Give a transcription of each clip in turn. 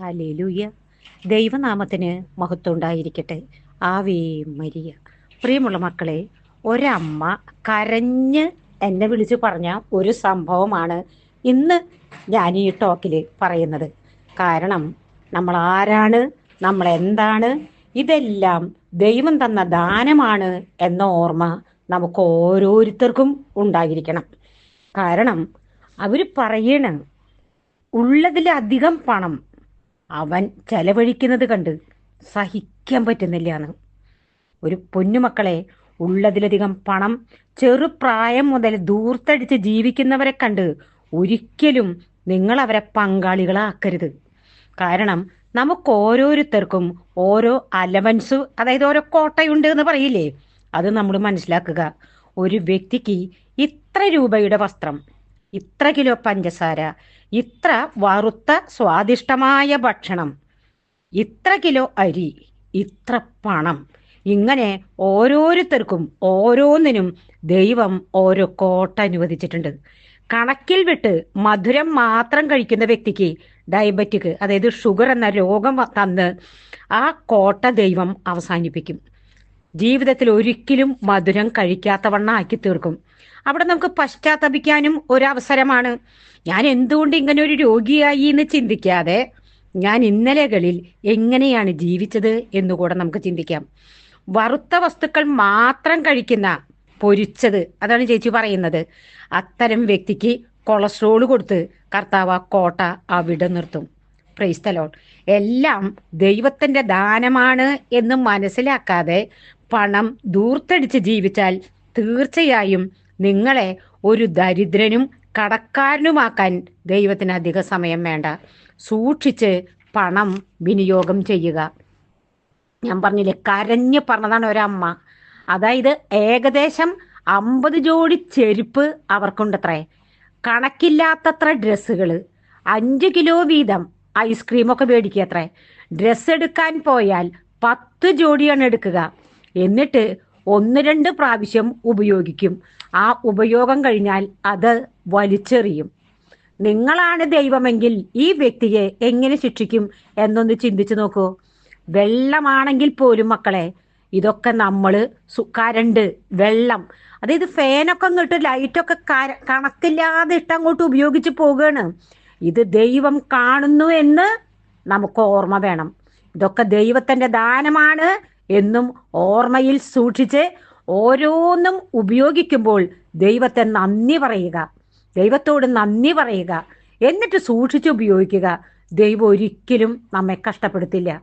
Hallelujah ദൈവനാമത്തിന് മഹത്വം ഉണ്ടായിരിക്കട്ടെ ആവേ മരിയ. പ്രിയമുള്ള മക്കളെ ഒരമ്മ കരഞ്ഞ് എന്നെ വിളിച്ച് പറഞ്ഞ ഒരു സംഭവമാണ് ഇന്ന് ഞാൻ ഈ ടോക്കിൽ പറയുന്നത്. കാരണം നമ്മൾ ആരാണ് നമ്മൾ എന്താണ് ഇതെല്ലാം ദൈവം തന്ന ദാനമാണ് എന്ന ഓർമ്മ നമുക്ക് ഓരോരുത്തർക്കും ഉണ്ടായിരിക്കണം. കാരണം അവർ പറയണ ഉള്ളതിലധികം പണം അവൻ ചെലവഴിക്കുന്നത് കണ്ട് സഹിക്കാൻ പറ്റുന്നില്ലാന്ന് ഒരു പൊന്നുമക്കളെ ഉള്ളതിലധികം പണം ചെറുപ്രായം മുതൽ ദൂർത്തടിച്ച് ജീവിക്കുന്നവരെ കണ്ട് ഒരിക്കലും നിങ്ങൾ അവരെ പങ്കാളികളാക്കരുത്. കാരണം നമുക്ക് ഓരോരുത്തർക്കും ഓരോ അലവൻസ് അതായത് ഓരോ കോട്ടയുണ്ട് എന്ന് പറയില്ലേ? അത് നമ്മൾ മനസ്സിലാക്കുക. ഒരു വ്യക്തിക്ക് ഇത്ര രൂപയുടെ വസ്ത്രം ഇത്ര കിലോ പഞ്ചസാര ഇത്ര വറുത്ത സ്വാദിഷ്ടമായ ഭക്ഷണം ഇത്ര കിലോ അരി ഇത്ര പണം. ഇങ്ങനെ ഓരോരുത്തർക്കും ഓരോന്നിനും ദൈവം ഓരോ കോട്ട അനുവദിച്ചിട്ടുണ്ട്. കണക്കിൽ വിട്ട് മധുരം മാത്രം കഴിക്കുന്ന വ്യക്തിക്ക് ഡയബറ്റിക് അതായത് ഷുഗർ എന്ന രോഗം തന്ന് ആ കോട്ട ദൈവം അവസാനിപ്പിക്കും. ജീവിതത്തിൽ ഒരിക്കലും മധുരം കഴിക്കാത്തവണ്ണ ആക്കി തീർക്കും. അവിടെ നമുക്ക് പശ്ചാത്തപിക്കാനും ഒരവസരമാണ്. ഞാൻ എന്തുകൊണ്ട് ഇങ്ങനെ ഒരു രോഗിയായി എന്ന് ചിന്തിക്കാതെ ഞാൻ ഇന്നലെകളിൽ എങ്ങനെയാണ് ജീവിച്ചത് എന്നുകൂടെ നമുക്ക് ചിന്തിക്കാം. വറുത്ത വസ്തുക്കൾ മാത്രം കഴിക്കുന്ന പൊരിച്ചത് അതാണ് ചേച്ചി പറയുന്നത്. അത്തരം വ്യക്തിക്ക് കൊളസ്ട്രോൾ കൊടുത്ത് കർത്താവ് കോട്ട അവിടെ നിർത്തും. പ്രൈസ്തലോൺ എല്ലാം ദൈവത്തിന്റെ ദാനമാണ് എന്ന് മനസ്സിലാക്കാതെ പണം ദൂർത്തടിച്ച് ജീവിച്ചാൽ തീർച്ചയായും നിങ്ങളെ ഒരു ദരിദ്രനും കടക്കാരനുമാക്കാൻ ദൈവത്തിന് അധിക സമയം വേണ്ട. സൂക്ഷിച്ച് പണം വിനിയോഗം ചെയ്യുക. ഞാൻ പറഞ്ഞില്ലേ കരഞ്ഞ് പറഞ്ഞതാണ് ഒരമ്മ. അതായത് ഏകദേശം അമ്പത് ജോഡി ചെരുപ്പ് അവർക്കുണ്ടത്രേ. കണക്കില്ലാത്തത്ര ഡ്രസ്സുകൾ അഞ്ച് കിലോ വീതം ഐസ്ക്രീമൊക്കെ മേടിക്കുക അത്രേ ഡ്രസ്സ് എടുക്കാൻ പോയാൽ പത്ത് ജോഡിയാണ് എടുക്കുക. എന്നിട്ട് ഒന്ന് രണ്ട് പ്രാവശ്യം ഉപയോഗിക്കും. ആ ഉപയോഗം കഴിഞ്ഞാൽ അത് വലിച്ചെറിയും. നിങ്ങളാണ് ദൈവമെങ്കിൽ ഈ വ്യക്തിയെ എങ്ങനെ ശിക്ഷിക്കും എന്നൊന്ന് ചിന്തിച്ചു നോക്കൂ. വെള്ളമാണെങ്കിൽ പോലും മക്കളെ ഇതൊക്കെ നമ്മൾ കരണ്ട് വെള്ളം അതായത് ഫാനൊക്കെ അങ്ങോട്ട് ലൈറ്റൊക്കെ കണക്കില്ലാതെ ഇട്ടങ്ങോട്ട് ഉപയോഗിച്ച് പോവുകയാണ് ഇത് ദൈവം കാണുന്നു എന്ന് നമുക്ക് ഓർമ്മ വേണം. ഇതൊക്കെ ദൈവത്തിന്റെ ദാനമാണ്. എന്നും ഓർമ്മയിൽ സൂക്ഷിച്ച് ഓരോന്നും ഉപയോഗിക്കുമ്പോൾ ദൈവത്തെ നന്ദി പറയുക. ദൈവത്തോട് നന്ദി പറയുക. എന്നിട്ട് സൂക്ഷിച്ച് ഉപയോഗിക്കുക. ദൈവം ഒരിക്കലും നമ്മെ കഷ്ടപ്പെടുത്തില്ല.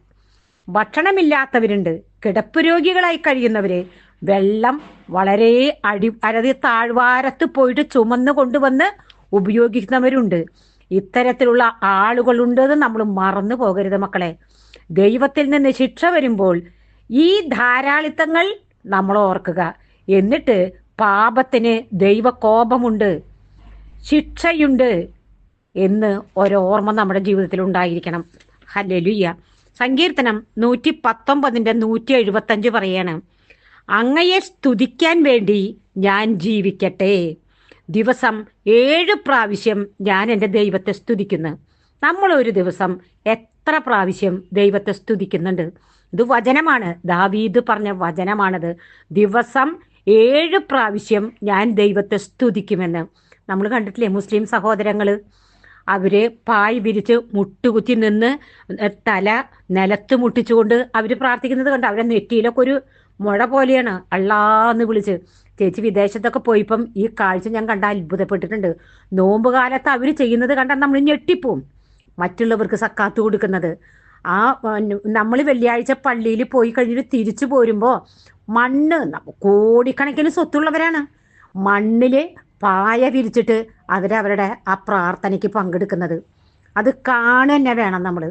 ഭക്ഷണമില്ലാത്തവരുണ്ട്. കിടപ്പ് രോഗികളായി കഴിയുന്നവര് വെള്ളം വളരെ അടി അരതി താഴ്വാരത്ത് പോയിട്ട് ചുമന്ന് കൊണ്ടുവന്ന് ഉപയോഗിക്കുന്നവരുണ്ട്. ഇത്തരത്തിലുള്ള ആളുകളുണ്ടെന്ന് നമ്മൾ മറന്നു പോകരുത് മക്കളെ. ദൈവത്തിൽ നിന്ന് ശിക്ഷ വരുമ്പോൾ ഈ ധാരാളിത്തങ്ങൾ നമ്മൾ ഓർക്കുക. എന്നിട്ട് പാപത്തിന് ദൈവകോപമുണ്ട് ശിക്ഷയുണ്ട് എന്ന് ഒരോർമ്മ നമ്മുടെ ജീവിതത്തിൽ ഉണ്ടായിരിക്കണം. ഹലലുയ്യ സങ്കീർത്തനം നൂറ്റി പത്തൊമ്പതിന്റെ നൂറ്റി എഴുപത്തഞ്ച് പറയാണ് അങ്ങയെ സ്തുതിക്കാൻ വേണ്ടി ഞാൻ ജീവിക്കട്ടെ. ദിവസം ഏഴ് പ്രാവശ്യം ഞാൻ എന്റെ ദൈവത്തെ സ്തുതിക്കുന്നു. നമ്മൾ ഒരു ദിവസം എത്ര പ്രാവശ്യം ദൈവത്തെ സ്തുതിക്കുന്നുണ്ട്? ഇത് വചനമാണ്. ദാവീദ് പറഞ്ഞ വചനമാണത്. ദിവസം ഏഴ് പ്രാവശ്യം ഞാൻ ദൈവത്തെ സ്തുതിക്കുമെന്ന്. നമ്മൾ കണ്ടിട്ടില്ലേ മുസ്ലിം സഹോദരങ്ങൾ അവർ പായ് വിരിച്ച് മുട്ടുകുത്തി നിന്ന് തല നിലത്ത് മുട്ടിച്ചുകൊണ്ട് അവർ പ്രാർത്ഥിക്കുന്നത് കണ്ട്? അവരെ നെറ്റിയിലൊക്കെ ഒരു മുഴ പോലെയാണ്. അള്ളാന്ന് വിളിച്ച്. ചേച്ചി വിദേശത്തൊക്കെ പോയിപ്പം ഈ കാഴ്ച ഞാൻ കണ്ട അത്ഭുതപ്പെട്ടിട്ടുണ്ട്. നോമ്പ് കാലത്ത് അവർ ചെയ്യുന്നത് കണ്ടാൽ നമ്മൾ ഞെട്ടിപ്പോവും. മറ്റുള്ളവർക്ക് സക്കാത്ത് കൊടുക്കുന്നത്. ആ നമ്മൾ വെള്ളിയാഴ്ച പള്ളിയിൽ പോയി കഴിഞ്ഞിട്ട് തിരിച്ചു പോരുമ്പോൾ മണ്ണ് കോടിക്കണക്കിന് സ്വത്തുള്ളവരാണ്. മണ്ണിൽ പായ വിരിച്ചിട്ട് അവരവരുടെ ആ പ്രാർത്ഥനയ്ക്ക് പങ്കെടുക്കുന്നത്. അത് കാണുക തന്നെ വേണം നമ്മൾ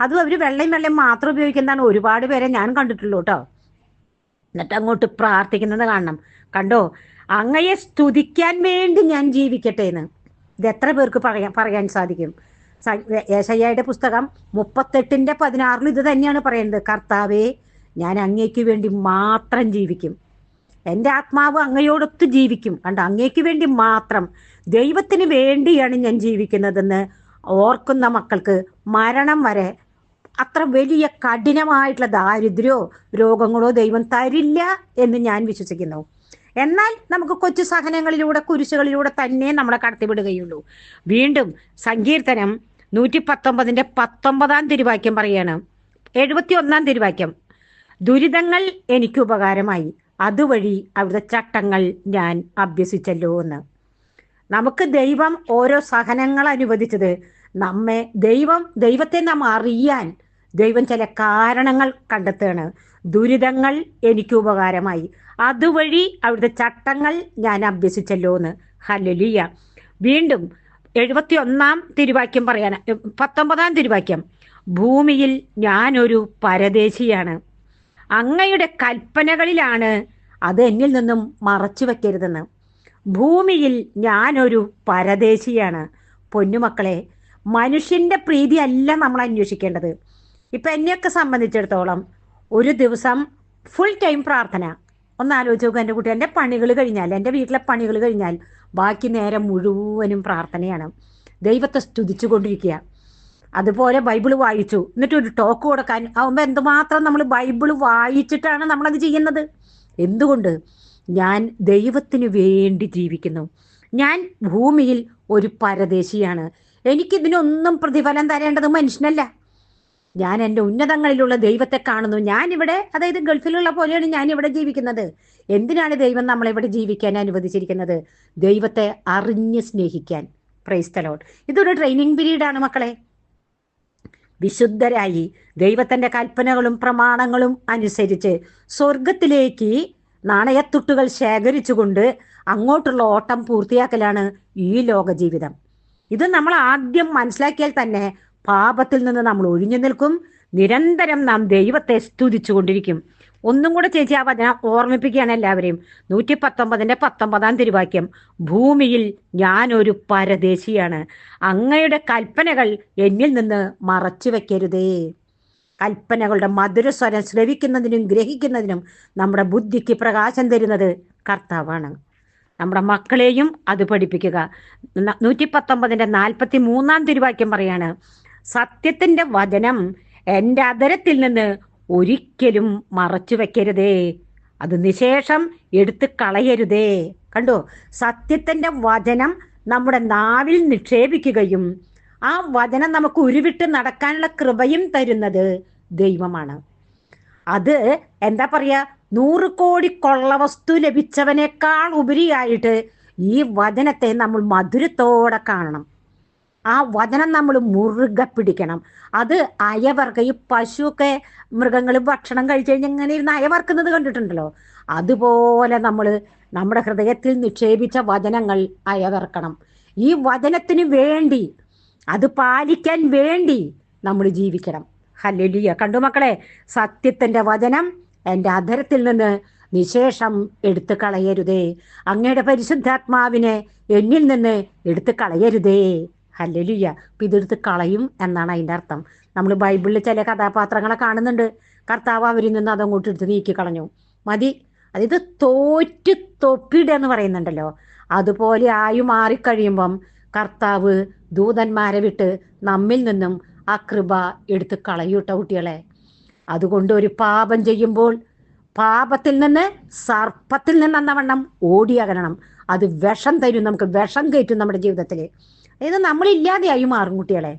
അതും അവർ വെള്ളയും വെള്ളയും മാത്രം ഉപയോഗിക്കുന്നതാണ്. ഒരുപാട് പേരെ ഞാൻ കണ്ടിട്ടുള്ളൂ കേട്ടോ എന്നിട്ട് അങ്ങോട്ട് പ്രാർത്ഥിക്കുന്നത് കാണണം. കണ്ടോ? അങ്ങയെ സ്തുതിക്കാൻ വേണ്ടി ഞാൻ ജീവിക്കട്ടെ എന്ന്. ഇത് എത്ര പേർക്ക് പറയാൻ പറയാൻ സാധിക്കും? യേശയ്യയുടെ പുസ്തകം മുപ്പത്തെട്ടിന്റെ പതിനാറിൽ ഇത് തന്നെയാണ് പറയുന്നത്. കർത്താവേ ഞാൻ അങ്ങേക്ക് വേണ്ടി മാത്രം ജീവിക്കും. എന്റെ ആത്മാവ് അങ്ങയോടൊത്ത് ജീവിക്കും. കണ്ട? അങ്ങേക്ക് വേണ്ടി മാത്രം. ദൈവത്തിന് വേണ്ടിയാണ് ഞാൻ ജീവിക്കുന്നതെന്ന് ഓർക്കുന്ന മക്കൾക്ക് മരണം വരെ അത്ര വലിയ കഠിനമായിട്ടുള്ള ദാരിദ്ര്യമോ രോഗങ്ങളോ ദൈവം തരില്ല എന്ന് ഞാൻ വിശ്വസിക്കുന്നു. എന്നാൽ നമുക്ക് കൊച്ചു സഹനങ്ങളിലൂടെ കുരിശുകളിലൂടെ തന്നെ നമ്മളെ കടത്തിവിടുകയുള്ളൂ. വീണ്ടും സങ്കീർത്തനം നൂറ്റി പത്തൊമ്പതിന്റെ പത്തൊമ്പതാം തിരുവാക്യം പറയാണ്. എഴുപത്തി ഒന്നാം തിരുവാക്യം. ദുരിതങ്ങൾ എനിക്ക് ഉപകാരമായി. അതുവഴി അവിടുത്തെ ചട്ടങ്ങൾ ഞാൻ അഭ്യസിച്ചല്ലോ എന്ന്. നമുക്ക് ദൈവം ഓരോ സഹനങ്ങൾ അനുവദിച്ചത് നമ്മെ ദൈവം ദൈവത്തെ നാം അറിയാൻ ദൈവം ചില കാരണങ്ങൾ കണ്ടെത്തുകയാണ്. ദുരിതങ്ങൾ എനിക്ക് ഉപകാരമായി. അതുവഴി അവിടുത്തെ ചട്ടങ്ങൾ ഞാൻ അഭ്യസിച്ചല്ലോ എന്ന്. ഹലലിയ വീണ്ടും എഴുപത്തി ഒന്നാം തിരുവാക്യം പറയാൻ പത്തൊമ്പതാം തിരുവാക്യം. ഭൂമിയിൽ ഞാനൊരു പരദേശിയാണ്. അങ്ങയുടെ കൽപ്പനകളിലാണ് അത് എന്നിൽ നിന്നും മറച്ചു വയ്ക്കരുതെന്ന് ഭൂമിയിൽ ഞാനൊരു പരദേശിയാണ്. പൊന്നുമക്കളെ മനുഷ്യന്റെ പ്രീതി അല്ല നമ്മൾ അന്വേഷിക്കേണ്ടത്. ഇപ്പൊ എന്നെയൊക്കെ സംബന്ധിച്ചിടത്തോളം ഒരു ദിവസം ഫുൾ ടൈം പ്രാർത്ഥന. ഒന്ന് ആലോചിച്ച് നോക്കുക എന്റെ കുട്ടി എന്റെ പണികൾ കഴിഞ്ഞാൽ എന്റെ വീട്ടിലെ പണികൾ കഴിഞ്ഞാൽ ബാക്കി നേരം മുഴുവനും പ്രാർത്ഥനയാണ്. ദൈവത്തെ സ്തുതിച്ചുകൊണ്ടിരിക്കുക. അതുപോലെ ബൈബിൾ വായിച്ചു. എന്നിട്ട് ഒരു ടോക്ക് കൊടുക്കാൻ ആവുമ്പോൾ എന്തുമാത്രം നമ്മൾ ബൈബിൾ വായിച്ചിട്ടാണ് നമ്മളത് ചെയ്യുന്നത്? എന്തുകൊണ്ട്? ഞാൻ ദൈവത്തിന് വേണ്ടി ജീവിക്കുന്നു. ഞാൻ ഭൂമിയിൽ ഒരു പരദേശിയാണ്. എനിക്കിതിനൊന്നും പ്രതിഫലം തരേണ്ടത് മനുഷ്യനല്ല. ഞാൻ എന്റെ ഉന്നതങ്ങളിലുള്ള ദൈവത്തെ കാണുന്നു. ഞാൻ ഇവിടെ അതായത് ഗൾഫിലുള്ള പോലെയാണ് ഞാൻ ഇവിടെ ജീവിക്കുന്നത്. എന്തിനാണ് ദൈവം നമ്മളിവിടെ ജീവിക്കാൻ അനുവദിച്ചിരിക്കുന്നത്? ദൈവത്തെ അറിഞ്ഞ് സ്നേഹിക്കാൻ. പ്രൈസ് തലോട്ട് ഇതൊരു ട്രെയിനിങ് പീരീഡാണ് മക്കളെ. വിശുദ്ധരായി ദൈവത്തിന്റെ കൽപ്പനകളും പ്രമാണങ്ങളും അനുസരിച്ച് സ്വർഗത്തിലേക്ക് നാണയത്തുട്ടുകൾ ശേഖരിച്ചുകൊണ്ട് അങ്ങോട്ടുള്ള ഓട്ടം പൂർത്തിയാക്കലാണ് ഈ ലോക ജീവിതം ഇത് നമ്മൾ ആദ്യം മനസ്സിലാക്കിയാൽ തന്നെ പാപത്തിൽ നിന്ന് നമ്മൾ ഒഴിഞ്ഞു നിൽക്കും. നിരന്തരം നാം ദൈവത്തെ സ്തുതിച്ചു കൊണ്ടിരിക്കും. ഒന്നും കൂടെ ചേച്ചി ആ വചനം ഓർമ്മിപ്പിക്കുകയാണ് എല്ലാവരെയും. നൂറ്റി പത്തൊമ്പതിന്റെ പത്തൊമ്പതാം തിരുവാക്യം. ഭൂമിയിൽ ഞാനൊരു പരദേശിയാണ്. അങ്ങയുടെ കൽപ്പനകൾ എന്നിൽ നിന്ന് മറച്ചു വെക്കരുതേ. കൽപ്പനകളുടെ മധുരസ്വരം ശ്രവിക്കുന്നതിനും ഗ്രഹിക്കുന്നതിനും നമ്മുടെ ബുദ്ധിക്ക് പ്രകാശം തരുന്നത് കർത്താവാണ്. നമ്മുടെ മക്കളെയും അത് പഠിപ്പിക്കുക. നൂറ്റി പത്തൊമ്പതിന്റെ നാൽപ്പത്തി മൂന്നാം തിരുവാക്യം പറയാണ്. സത്യത്തിന്റെ വചനം എന്റെ അതരത്തിൽ നിന്ന് ഒരിക്കലും മറച്ചു വെക്കരുതേ. അത് നിശേഷം എടുത്തു കളയരുതേ. കണ്ടോ? സത്യത്തിന്റെ വചനം നമ്മുടെ നാവിൽ നിക്ഷേപിക്കുകയും ആ വചനം നമുക്ക് ഉരുവിട്ട് നടക്കാനുള്ള കൃപയും തരുന്നത് ദൈവമാണ്. അത് എന്താ പറയാ? നൂറ് കോടി കൊള്ള വസ്തു ലഭിച്ചവനേക്കാൾ ഉപരിയായിട്ട് ഈ വചനത്തെ നമ്മൾ മധുരത്തോടെ കാണണം. ആ വചനം നമ്മൾ മുറുകെ പിടിക്കണം. അത് അയവർക്ക് ഈ പശുവൊക്കെ മൃഗങ്ങൾ ഭക്ഷണം കഴിച്ചു കഴിഞ്ഞാൽ ഇങ്ങനെ ഇരുന്ന് അയവർക്കുന്നത് കണ്ടിട്ടുണ്ടല്ലോ. അതുപോലെ നമ്മൾ നമ്മുടെ ഹൃദയത്തിൽ നിക്ഷേപിച്ച വചനങ്ങൾ അയവർക്കണം. ഈ വചനത്തിന് വേണ്ടി അത് പാലിക്കാൻ വേണ്ടി നമ്മൾ ജീവിക്കണം. ഹല്ലേലൂയ. കണ്ടു മക്കളെ സത്യത്തിന്റെ വചനം എന്റെ അധരത്തിൽ നിന്ന് നിശേഷം എടുത്തു കളയരുതേ. അങ്ങയുടെ പരിശുദ്ധാത്മാവിനെ എന്നിൽ നിന്ന് എടുത്തു കളയരുതേ. ഹല്ലേലൂയ അപ്പൊ ഇതെടുത്ത് കളയും എന്നാണ് അതിന്റെ അർത്ഥം. നമ്മൾ ബൈബിളിൽ ചില കഥാപാത്രങ്ങളെ കാണുന്നുണ്ട്. കർത്താവ് അവരിൽ നിന്ന് അതങ്ങോട്ട് എടുത്ത് നീക്കി കളഞ്ഞു. മതി. അതായത് തോറ്റ് തൊപ്പിട എന്ന് പറയുന്നുണ്ടല്ലോ. അതുപോലെ ആയു മാറിക്കഴിയുമ്പം കർത്താവ് ദൂതന്മാരെ വിട്ട് നമ്മിൽ നിന്നും ആ കൃപ എടുത്ത് കളയൂട്ട കുട്ടികളെ. അതുകൊണ്ട് ഒരു പാപം ചെയ്യുമ്പോൾ പാപത്തിൽ നിന്ന് സർപ്പത്തിൽ നിന്ന് എന്ന വണ്ണം ഓടിയകരണം അത് വിഷം തരും. നമുക്ക് വിഷം കയറ്റും നമ്മുടെ ജീവിതത്തിൽ അതായത് നമ്മളില്ലാതെയായി മാറും കുട്ടികളെ.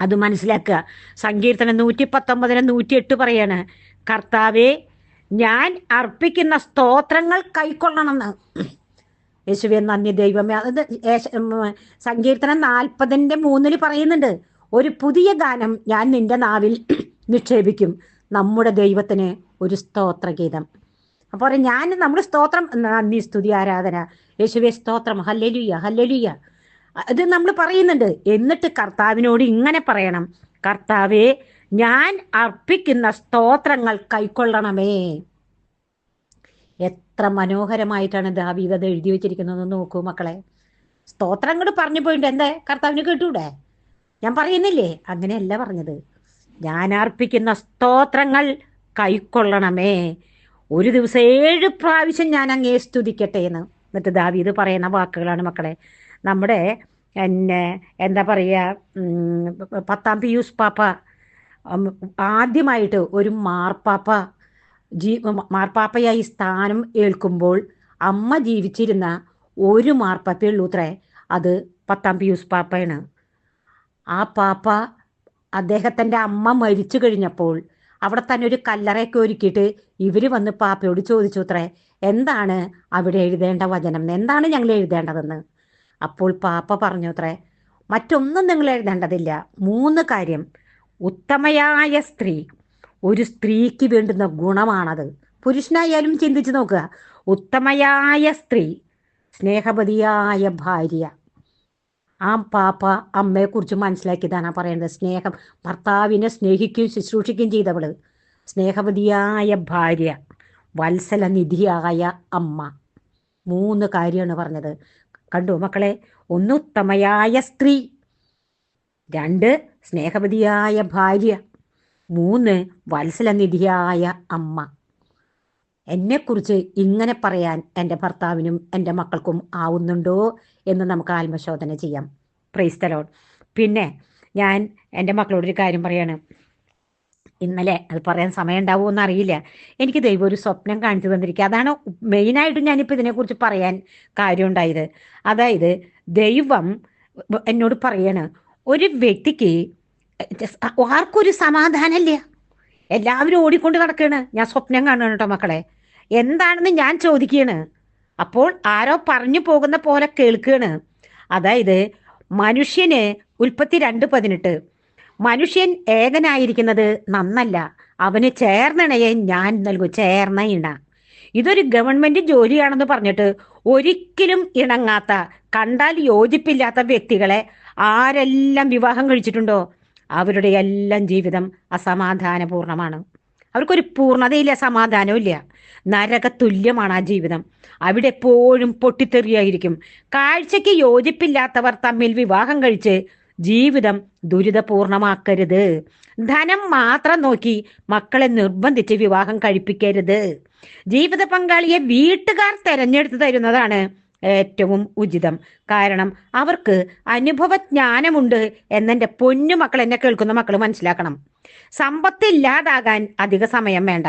അത് മനസ്സിലാക്കുക. സങ്കീർത്തനം നൂറ്റി പത്തൊമ്പതിന് നൂറ്റി എട്ട് പറയാണ്. കർത്താവെ ഞാൻ അർപ്പിക്കുന്ന സ്തോത്രങ്ങൾ കൈക്കൊള്ളണമെന്ന്. യേശുവെ നന്ദി ദൈവമേ. അത് ഏശ- ഉം, സങ്കീർത്തനം നാൽപ്പതിന്റെ മൂന്നിൽ പറയുന്നുണ്ട്. ഒരു പുതിയ ഗാനം ഞാൻ നിന്റെ നാവിൽ നിക്ഷേപിക്കും. നമ്മുടെ ദൈവത്തിന് ഒരു സ്തോത്രഗീതം. അപ്പോൾ ഞാൻ നമ്മുടെ സ്തോത്രം നന്ദി സ്തുതി ആരാധന. യേശുവെ സ്തോത്രം. ഹല്ലലുയ്യ ഹല്ലലുയ്യ അത് നമ്മൾ പറയുന്നുണ്ട്. എന്നിട്ട് കർത്താവിനോട് ഇങ്ങനെ പറയണം. കർത്താവെ ഞാൻ അർപ്പിക്കുന്ന സ്തോത്രങ്ങൾ കൈക്കൊള്ളണമേ. എത്ര മനോഹരമായിട്ടാണ് ദാവീദ് അത് എഴുതി വെച്ചിരിക്കുന്നത് നോക്കൂ മക്കളെ. സ്തോത്രങ്ങൾ പറഞ്ഞു പോയിട്ട് എന്താ? കർത്താവിന് കേട്ടൂടെ? ഞാൻ പറയുന്നില്ലേ? അങ്ങനെയല്ല പറഞ്ഞത്. ഞാൻ അർപ്പിക്കുന്ന സ്തോത്രങ്ങൾ കൈക്കൊള്ളണമേ. ഒരു ദിവസം ഏഴ് പ്രാവശ്യം ഞാൻ അങ്ങേ സ്തുതിക്കട്ടെ എന്ന്. എന്നിട്ട് ദാവീദ് പറയുന്ന വാക്കുകളാണ് മക്കളെ. നമ്മുടെ എന്നെ എന്താ പറയുക പത്താം പിയൂസ് പാപ്പ ആദ്യമായിട്ട് ഒരു മാർപ്പാപ്പ ജീ മാർപ്പാപ്പയായി സ്ഥാനം ഏൽക്കുമ്പോൾ അമ്മ ജീവിച്ചിരുന്ന ഒരു മാർപ്പാപ്പയുള്ളൂത്രേ അത് പത്താം പിയൂസ് പാപ്പയാണ്. ആ പാപ്പ അദ്ദേഹത്തിന്റെ അമ്മ മരിച്ചു കഴിഞ്ഞപ്പോൾ അവിടെ തന്നെ ഒരു കല്ലറയൊക്കെ ഒരുക്കിയിട്ട് ഇവർ വന്ന് പാപ്പയോട് ചോദിച്ചു അത്രേ എന്താണ് അവിടെ എഴുതേണ്ട വചനം? എന്താണ് ഞങ്ങൾ എഴുതേണ്ടതെന്ന്? അപ്പോൾ പാപ്പ പറഞ്ഞു അത്രേ മറ്റൊന്നും നിങ്ങൾ എഴുതേണ്ടതില്ല. മൂന്ന് കാര്യം. ഉത്തമയായ സ്ത്രീ ഒരു സ്ത്രീക്ക് വേണ്ടുന്ന ഗുണമാണത്. പുരുഷനായാലും ചിന്തിച്ചു നോക്കുക. ഉത്തമയായ സ്ത്രീ സ്നേഹപതിയായ ഭാര്യ. ആ പാപ്പ അമ്മയെക്കുറിച്ച് മനസ്സിലാക്കിയതാണ് പറയുന്നത് സ്നേഹം ഭർത്താവിനെ സ്നേഹിക്കുകയും ശുശ്രൂഷിക്കുകയും ചെയ്തവൾ. സ്നേഹവതിയായ ഭാര്യ വത്സലനിധിയായ അമ്മ. മൂന്ന് കാര്യമാണ് പറഞ്ഞത്. കണ്ടു മക്കളെ? ഒന്ന് ഉത്തമയായ സ്ത്രീ രണ്ട് സ്നേഹവതിയായ ഭാര്യ മൂന്ന് വത്സലനിധിയായ അമ്മ. എന്നെക്കുറിച്ച് ഇങ്ങനെ പറയാൻ എന്റെ ഭർത്താവിനും എന്റെ മക്കൾക്കും ആവുന്നുണ്ടോ എന്ന് നമുക്ക് ആത്മശോധന ചെയ്യാം. പ്രൈസ് തലോൺ പിന്നെ ഞാൻ എന്റെ മക്കളോടൊരു കാര്യം പറയാണ്. ഇന്നലെ അത് പറയാൻ സമയം ഉണ്ടാവുമോ എന്ന് അറിയില്ല. എനിക്ക് ദൈവം ഒരു സ്വപ്നം കാണിച്ചു തന്നിരിക്കുക അതാണ് മെയിനായിട്ട് ഞാനിപ്പോൾ ഇതിനെക്കുറിച്ച് പറയാൻ കാര്യമുണ്ടായത്. അതായത് ദൈവം എന്നോട് പറയാണ് ഒരു വ്യക്തിക്ക് ആർക്കൊരു സമാധാനമില്ല. എല്ലാവരും ഓടിക്കൊണ്ട് നടക്കുകയാണ് ഞാൻ സ്വപ്നം കാണുകയാണ് കേട്ടോ മക്കളെ. എന്താണെന്ന് ഞാൻ ചോദിക്കുകയാണ്. അപ്പോൾ ആരോ പറഞ്ഞു പോകുന്ന പോലെ കേൾക്കുകയാണ്. അതായത് മനുഷ്യന് ഉൽപ്പത്തി രണ്ട് പതിനെട്ട്. മനുഷ്യൻ ഏകനായിരിക്കുന്നത് നന്നല്ല. അവന് ചേർന്നിണയെ ഞാൻ നൽകും ചേർന്ന ഇണ. ഇതൊരു ഗവൺമെന്റ് ജോലിയാണെന്ന് പറഞ്ഞിട്ട് ഒരിക്കലും ഇണങ്ങാത്ത കണ്ടാൽ യോജിപ്പില്ലാത്ത വ്യക്തികളെ ആരെല്ലാം വിവാഹം കഴിച്ചിട്ടുണ്ടോ? അവരുടെ എല്ലാം ജീവിതം അസമാധാനപൂർണമാണ്. അവർക്കൊരു പൂർണതയില്ല നരക തുല്യമാണ് ആ ജീവിതം. അവിടെ എപ്പോഴും പൊട്ടിത്തെറിയായിരിക്കും. കാഴ്ചയ്ക്ക് യോജിപ്പില്ലാത്തവർ തമ്മിൽ വിവാഹം കഴിച്ച് ജീവിതം ദുരിതപൂർണമാക്കരുത്. ധനം മാത്രം നോക്കി മക്കളെ നിർബന്ധിച്ച് വിവാഹം കഴിപ്പിക്കരുത്. ജീവിത പങ്കാളിയെ വീട്ടുകാർ തെരഞ്ഞെടുത്ത് തരുന്നതാണ് ഏറ്റവും ഉചിതം. കാരണം അവർക്ക് അനുഭവജ്ഞാനമുണ്ട് എന്നെന്റെ പൊന്നു മക്കൾ എന്നെ കേൾക്കുന്ന മക്കൾ മനസ്സിലാക്കണം. സമ്പത്തില്ലാതാകാൻ അധിക സമയം വേണ്ട.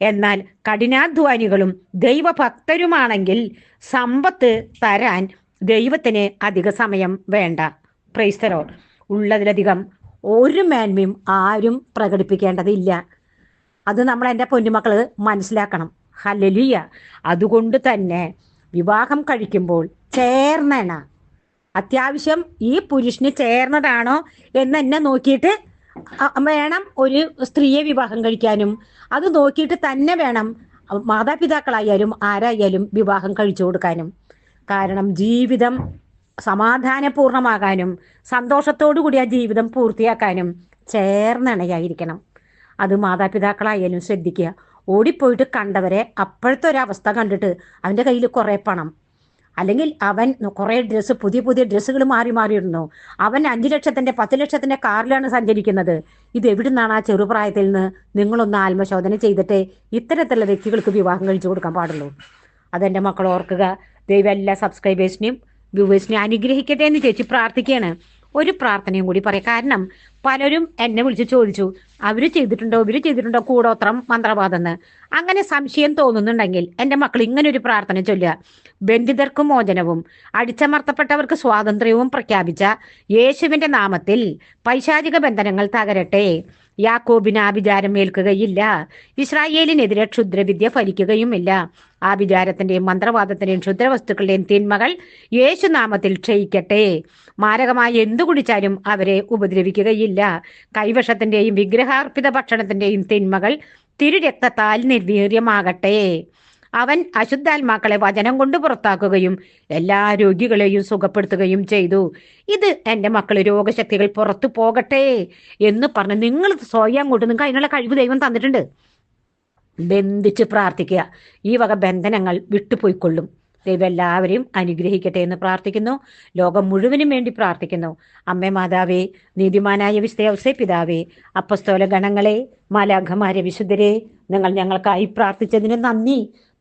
എന്നാൽ കഠിനാധ്വാനികളും ദൈവഭക്തരുമാണെങ്കിൽ സമ്പത്ത് തരാൻ ദൈവത്തിന് അധിക സമയം വേണ്ട. പ്രൈസ്തരോ ഉള്ളതിലധികം ഒരു മേന്മയും ആരും പ്രകടിപ്പിക്കേണ്ടതില്ല. അത് നമ്മൾ എന്റെ പൊന്നുമക്കൾ മനസ്സിലാക്കണം. ഹലലിയ അതുകൊണ്ട് തന്നെ വിവാഹം കഴിക്കുമ്പോൾ ചേർന്നണ. അത്യാവശ്യം ഈ പുരുഷന് ചേർന്നതാണോ എന്ന് എന്നെ നോക്കിയിട്ട് വേണം ഒരു സ്ത്രീയെ വിവാഹം കഴിക്കാനും. അത് നോക്കിയിട്ട് തന്നെ വേണം മാതാപിതാക്കളായാലും ആരായാലും വിവാഹം കഴിച്ചു കൊടുക്കാനും. കാരണം ജീവിതം സമാധാനപൂർണമാകാനും സന്തോഷത്തോടു കൂടി ആ ജീവിതം പൂർത്തിയാക്കാനും ചേർന്നണയായിരിക്കണം. അത് മാതാപിതാക്കളായാലും ശ്രദ്ധിക്കുക. ഓടിപ്പോയിട്ട് കണ്ടവരെ അപ്പോഴത്തെ ഒരവസ്ഥ കണ്ടിട്ട് അവന്റെ കയ്യിൽ കുറേ പണം. അല്ലെങ്കിൽ അവൻ കുറേ ഡ്രസ്സ് പുതിയ പുതിയ ഡ്രസ്സുകൾ മാറി മാറിയിരുന്നു അവൻ അഞ്ച് ലക്ഷത്തിന്റെ പത്ത് ലക്ഷത്തിന്റെ കാറിലാണ് സഞ്ചരിക്കുന്നത്. ഇത് എവിടുന്നാണ് ആ ചെറുപ്രായത്തിൽ നിന്ന് നിങ്ങളൊന്ന് ആത്മശോധന ചെയ്തിട്ട് ഇത്തരത്തിലുള്ള വ്യക്തികൾക്ക് വിവാഹം കഴിച്ചു കൊടുക്കാൻ പാടുള്ളൂ. അതെന്റെ മക്കൾ ഓർക്കുക. ദൈവം എല്ലാ സബ്സ്ക്രൈബേഴ്സിനെയും വ്യൂവേഴ്സിനെയും അനുഗ്രഹിക്കട്ടെ എന്ന് ചേച്ചി പ്രാർത്ഥിക്കുകയാണ്. ഒരു പ്രാർത്ഥനയും കൂടി പറയാം. കാരണം പലരും എന്നെ വിളിച്ച് ചോദിച്ചു അവർ ചെയ്തിട്ടുണ്ടോ? ഇവർ ചെയ്തിട്ടുണ്ടോ? കൂടോത്രം മന്ത്രവാദെന്ന്. അങ്ങനെ സംശയം തോന്നുന്നുണ്ടെങ്കിൽ എന്റെ മക്കൾ ഇങ്ങനെ ഒരു പ്രാർത്ഥന ചൊല്ലുക. ബന്ധിതർക്ക് മോചനവും അടിച്ചമർത്തപ്പെട്ടവർക്ക് സ്വാതന്ത്ര്യവും പ്രഖ്യാപിച്ച യേശുവിന്റെ നാമത്തിൽ പൈശാചിക ബന്ധനങ്ങൾ തകരട്ടെ. യാക്കോബിന് ആഭിചാരം ഏൽക്കുകയില്ല ഇസ്രായേലിനെതിരെ ക്ഷുദ്രവിദ്യ ഫലിക്കുകയുമില്ല. ആഭിചാരത്തിന്റെയും മന്ത്രവാദത്തിന്റെയും ക്ഷുദ്രവസ്തുക്കളുടെയും തിന്മകൾ യേശുനാമത്തിൽ ക്ഷയിക്കട്ടെ. മാരകമായി എന്തു കുടിച്ചാലും അവരെ ഉപദ്രവിക്കുകയില്ല. കൈവശത്തിന്റെയും വിഗ്രഹാർപ്പിത ഭക്ഷണത്തിന്റെയും തിന്മകൾ തിരുരക്തത്താൽ നിർവീര്യമാകട്ടെ. അവൻ അശുദ്ധാത്മാക്കളെ വചനം കൊണ്ട് പുറത്താക്കുകയും എല്ലാ രോഗികളെയും സുഖപ്പെടുത്തുകയും ചെയ്തു. ഇത് എന്റെ മക്കൾ രോഗശക്തികൾ പുറത്തു പോകട്ടെ എന്ന് പറഞ്ഞ് നിങ്ങൾ സ്വയം കൊണ്ട് നിങ്ങൾക്ക് അതിനുള്ള കഴിവ് ദൈവം തന്നിട്ടുണ്ട്. ബന്ധിച്ച് പ്രാർത്ഥിക്കുക. ഈ വക ബന്ധനങ്ങൾ വിട്ടുപോയിക്കൊള്ളും. ദൈവം എല്ലാവരെയും അനുഗ്രഹിക്കട്ടെ എന്ന് പ്രാർത്ഥിക്കുന്നു. ലോകം മുഴുവനും വേണ്ടി പ്രാർത്ഥിക്കുന്നു. അമ്മേ മാതാവേ നീതിമാനായ വിസ്തയവസേ പിതാവേ അപ്പസ്തോല ഗണങ്ങളെ മാലാഘമാരെ വിശുദ്ധരെ നിങ്ങൾ ഞങ്ങൾക്കായി പ്രാർത്ഥിച്ചതിന് നന്ദി.